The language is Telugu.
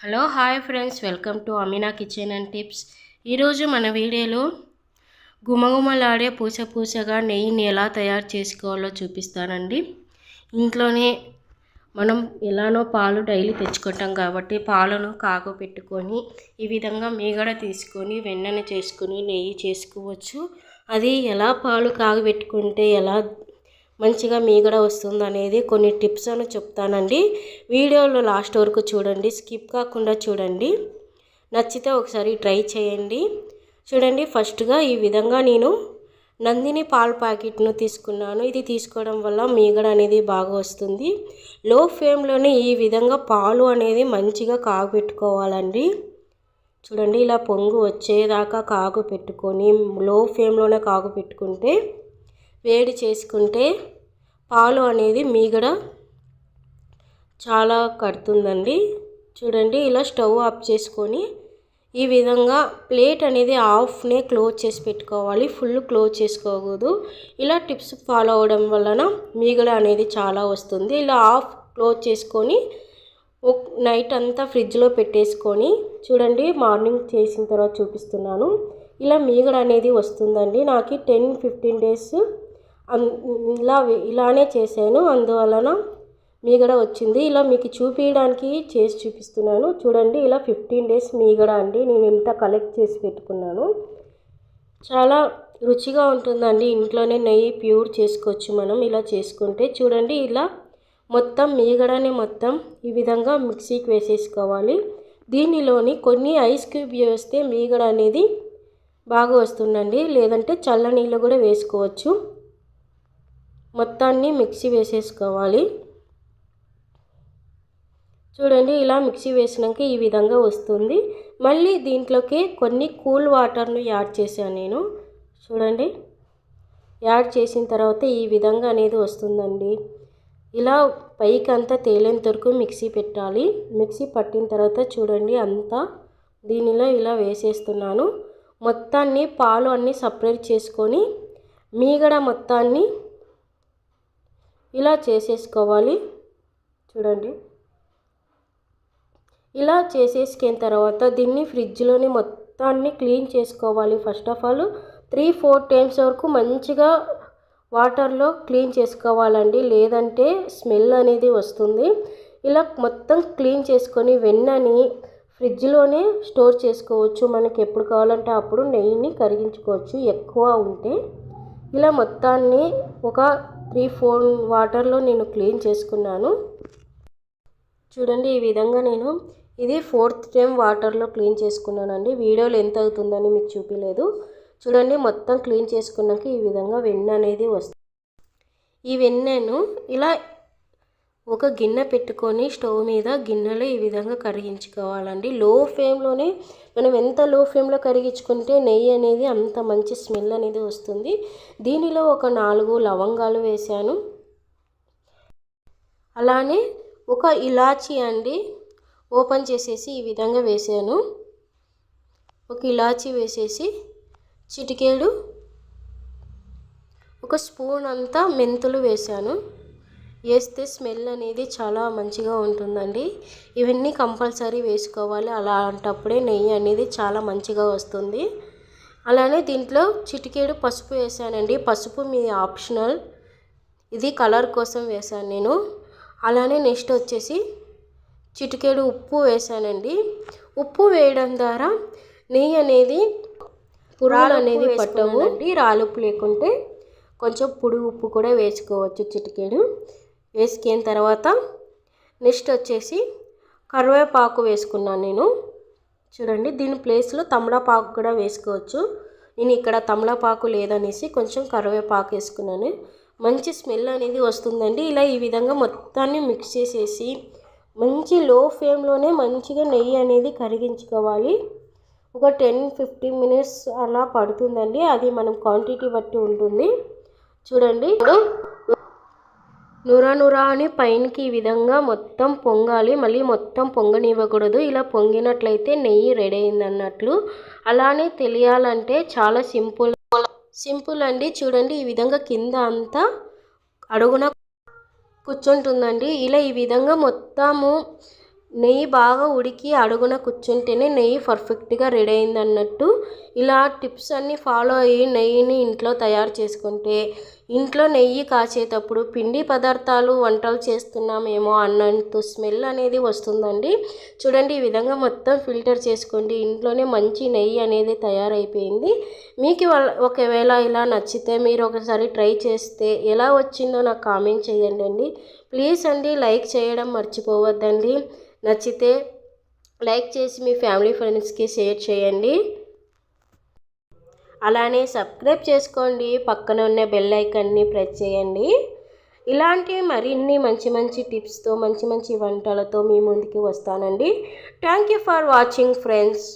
Hello hi friends. Welcome to Ameena kitchen and tips. ఈరోజు మన వీడియోలో గుమగుమలాడే పూస పూసగా నెయ్యిని ఎలా తయారు చేసుకోవాలో చూపిస్తానండి. ఇంట్లోనే మనం ఎలానో పాలు డైలీ తెచ్చుకుంటాం కాబట్టి పాలను కాగు పెట్టుకొని ఈ విధంగా మీగడ తీసుకొని వెన్నెన చేసుకొని నెయ్యి చేసుకోవచ్చు. అది ఎలా పాలు కాగబెట్టుకుంటే ఎలా మంచిగా మీగడ వస్తుంది అనేది కొన్ని టిప్స్ అని చెప్తానండి. వీడియోలో లాస్ట్ వరకు చూడండి స్కిప్ కాకుండా చూడండి. నచ్చితే ఒకసారి ట్రై చేయండి. చూడండి ఫస్ట్గా ఈ విధంగా నేను నందిని పాల ప్యాకెట్ను తీసుకున్నాను. ఇది తీసుకోవడం వల్ల మీగడ అనేది బాగా వస్తుంది. లో ఫ్లేమ్లోనే ఈ విధంగా పాలు అనేది మంచిగా కాగు పెట్టుకోవాలండి చూడండి ఇలా పొంగు వచ్చేదాకా కాగు పెట్టుకొని లో ఫ్లేమ్లోనే కాగు పెట్టుకుంటే వేడి చేసుకుంటే పాలు అనేది మీగడ చాలా కడుతుందండి. చూడండి ఇలా స్టవ్ ఆఫ్ చేసుకొని ఈ విధంగా ప్లేట్ అనేది ఆఫ్నే క్లోజ్ చేసి పెట్టుకోవాలి. ఫుల్ క్లోజ్ చేసుకోకూడదు. ఇలా టిప్స్ ఫాలో అవ్వడం వలన మీగడ అనేది చాలా వస్తుంది. ఇలా హాఫ్ క్లోజ్ చేసుకొని నైట్ అంతా ఫ్రిడ్జ్లో పెట్టేసుకొని చూడండి మార్నింగ్ చేసిన తర్వాత చూపిస్తున్నాను. ఇలా మీగడ అనేది వస్తుందండి. నాకు టెన్ ఫిఫ్టీన్ డేస్ ఇలా ఇలానే చేశాను. అందువలన మీగడ వచ్చింది. ఇలా మీకు చూపించడానికి చేసి చూపిస్తున్నాను. చూడండి ఇలా ఫిఫ్టీన్ డేస్ మీగడ అండి. నేను ఇంత కలెక్ట్ చేసి పెట్టుకున్నాను. చాలా రుచిగా ఉంటుందండి. ఇంట్లోనే నెయ్యి ప్యూర్ చేసుకోవచ్చు మనం. ఇలా చేసుకుంటే చూడండి ఇలా మొత్తం మీగడని మొత్తం ఈ విధంగా మిక్సీకి వేసేసుకోవాలి. దీనిలోని కొన్ని ఐస్ క్యూబ్ వేస్తే మీగడ అనేది బాగా వస్తుందండి. లేదంటే చల్ల నీళ్ళు కూడా వేసుకోవచ్చు. మొత్తాన్ని మిక్సీ వేసేసుకోవాలి. చూడండి ఇలా మిక్సీ వేసినాక ఈ విధంగా వస్తుంది. మళ్ళీ దీంట్లోకి కొన్ని కూల్ వాటర్ను యాడ్ చేశాను నేను. చూడండి యాడ్ చేసిన తర్వాత ఈ విధంగా అనేది వస్తుందండి. ఇలా పైకి అంతా తేలేంత వరకు మిక్సీ పెట్టాలి. మిక్సీ పట్టిన తర్వాత చూడండి అంతా దీనిలో ఇలా వేసేస్తున్నాను. మొత్తాన్ని పాలు అన్నీ సపరేట్ చేసుకొని మీగడ మొత్తాన్ని ఇలా చేసేసుకోవాలి. చూడండి. ఇలా చేసేసుకున్న తర్వాత దీన్ని ఫ్రిడ్జ్లోని మొత్తాన్ని క్లీన్ చేసుకోవాలి. First of all three four times వరకు మంచిగా వాటర్లో క్లీన్ చేసుకోవాలండి. లేదంటే స్మెల్ అనేది వస్తుంది. ఇలా మొత్తం క్లీన్ చేసుకొని వెన్నని ఫ్రిడ్జ్లోనే స్టోర్ చేసుకోవచ్చు. మనకి ఎప్పుడు కావాలంటే అప్పుడు నెయ్యిని కరిగించుకోవచ్చు. ఎక్కువ ఉంటే. ఇలా మొత్తాన్ని ఒక త్రీ ఫోర్ వాటర్లో నేను క్లీన్ చేసుకున్నాను. చూడండి ఈ విధంగా నేను ఇది ఫోర్త్ టైం వాటర్లో క్లీన్ చేసుకున్నానండి. వీడియోలో ఎంత అవుతుందని మీకు చూపించలేదు చూడండి మొత్తం క్లీన్ చేసుకున్నాక ఈ విధంగా వెన్న అనేది వస్తుంది. ఈ వెన్నను ఇలా ఒక గిన్నె పెట్టుకొని స్టవ్ మీద గిన్నెలో ఈ విధంగా కరిగించుకోవాలండి. లో ఫ్లేమ్లోనే మనం ఎంత లో ఫ్లేమ్లో కరిగించుకుంటే నెయ్యి అనేది అంత మంచి స్మెల్ అనేది వస్తుంది. దీనిలో ఒక నాలుగు లవంగాలు వేశాను. అలానే ఒక ఇలాచీ అండి ఓపెన్ చేసేసి ఈ విధంగా వేసాను ఒక ఇలాచీ వేసేసి చిటికేడు ఒక స్పూన్ అంతా మెంతులు వేసాను వేస్తే స్మెల్ అనేది చాలా మంచిగా ఉంటుందండి. ఇవన్నీ కంపల్సరీ వేసుకోవాలి. అలాంటప్పుడే నెయ్యి అనేది చాలా మంచిగా వస్తుంది. అలానే దీంట్లో చిటికేడు పసుపు వేసానండి. పసుపు మీ ఆప్షనల్. ఇది కలర్ కోసం వేసాను నేను. అలానే నెక్స్ట్ వచ్చేసి చిటికేడు ఉప్పు వేసానండి. ఉప్పు వేయడం ద్వారా నెయ్యి అనేది పురుగులు అనేది పట్టవు. రాలుపు లేకుంటే కొంచెం పొడి ఉప్పు కూడా వేసుకోవచ్చు చిటికేడు. వేసుకున్న తర్వాత నెక్స్ట్ వచ్చేసి కరివేపాకు వేసుకున్నాను నేను. చూడండి దీని ప్లేస్లో తమలపాకు కూడా వేసుకోవచ్చు. నేను ఇక్కడ తమలపాకు లేదనేసి కొంచెం కరివేపాకు వేసుకున్నాను. మంచి స్మెల్ అనేది వస్తుందండి. ఇలా ఈ విధంగా మొత్తాన్ని మిక్స్ చేసేసి మంచి లో ఫ్లేమ్లోనే మంచిగా నెయ్యి అనేది కరిగించుకోవాలి. ఒక టెన్ ఫిఫ్టీన్ మినిట్స్ అలా పడుతుందండి. అది మనం క్వాంటిటీ బట్టి ఉంటుంది. చూడండి నురా నుర అని పైనకి ఈ విధంగా మొత్తం పొంగాలి. మళ్ళీ మొత్తం పొంగనివ్వకూడదు. ఇలా పొంగినట్లయితే నెయ్యి రెడీ అయిందన్నట్లు అలానే తెలియాలంటే చాలా సింపుల్. సింపుల్ అండి. చూడండి ఈ విధంగా కింద అంతా అడుగున కూర్చుంటుందండి. ఇలా ఈ విధంగా మొత్తము నెయ్యి బాగా ఉడికి అడుగున కూర్చుంటేనే నెయ్యి పర్ఫెక్ట్గా రెడీ అయింది అన్నట్టు ఇలా టిప్స్ అన్నీ ఫాలో అయ్యి నెయ్యిని ఇంట్లో తయారు చేసుకుంటే ఇంట్లో నెయ్యి కాచేటప్పుడు పిండి పదార్థాలు వంటలు చేస్తున్నామేమో అన్నంత స్మెల్ అనేది వస్తుందండి. చూడండి ఈ విధంగా మొత్తం ఫిల్టర్ చేసుకోండి. ఇంట్లోనే మంచి నెయ్యి అనేది తయారైపోయింది. మీకు ఒకవేళ ఇలా నచ్చితే మీరు ఒకసారి ట్రై చేస్తే ఎలా వచ్చిందో నాకు కామెంట్ చేయండి అండి ప్లీజ్ అండి లైక్ చేయడం మర్చిపోవద్దండి. నచ్చితే లైక్ చేసి మీ ఫ్యామిలీ ఫ్రెండ్స్కి షేర్ చేయండి. అలానే సబ్స్క్రైబ్ చేసుకోండి. పక్కన ఉన్న బెల్ ఐకన్ని ప్రెస్ చేయండి. ఇలాంటి మరిన్ని మంచి మంచి టిప్స్తో మంచి మంచి వంటలతో మీ ముందుకి వస్తానండి. Thank you for watching friends